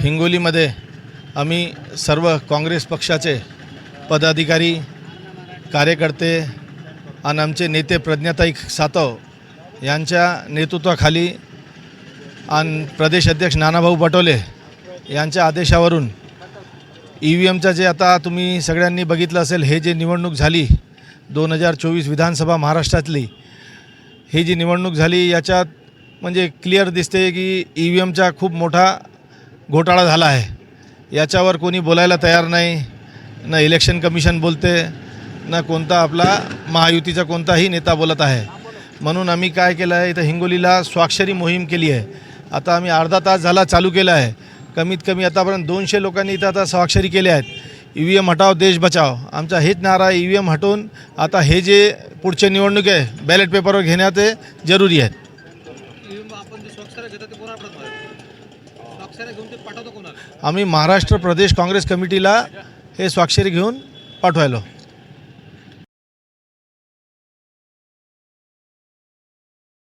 हिंगोलीमध्ये आम्ही सर्व काँग्रेस पक्षाचे पदाधिकारी कार्यकर्ते आणि आमचे नेते प्रज्ञाताई सातव यांच्या नेतृत्वाखाली आणि प्रदेश अध्यक्ष नानाभाऊ पटोले यांच्या आदेशावरून ई व्ही एमचं जे आता तुम्ही सगळ्यांनी बघितलं असेल हे जे निवडणूक झाली दोन हजार चोवीस विधानसभा महाराष्ट्रातली ही जी निवडणूक झाली याच्यात म्हणजे क्लिअर दिसते की ई व्ही एमचा खूप मोठा घोटाळा झाला आहे. याच्यावर कोणी बोलायला तयार नाही ना इलेक्शन कमिशन बोलते ना कोणता आपला महायुतीचा कोणताही नेता बोलत आहे. म्हणून आम्ही काय केलं आहे इथं हिंगोलीला स्वाक्षरी मोहीम केली आहे. आता आम्ही अर्धा तास झाला चालू केला आहे. कमीत कमी आतापर्यंत दोनशे लोकांनी इथं आता स्वाक्षरी केल्या आहेत. ई व्ही एम हटाव देश बचाव आमचा हेच नारा ई व्ही एम हटवून आता हे जे पुढचे निवडणूक आहे बॅलेट पेपरवर घेण्यात ते जरुरी आहेत आम्ही महाराष्ट्र प्रदेश काँग्रेस कमिटीला हे स्वाक्षरी घेऊन पाठवायलो.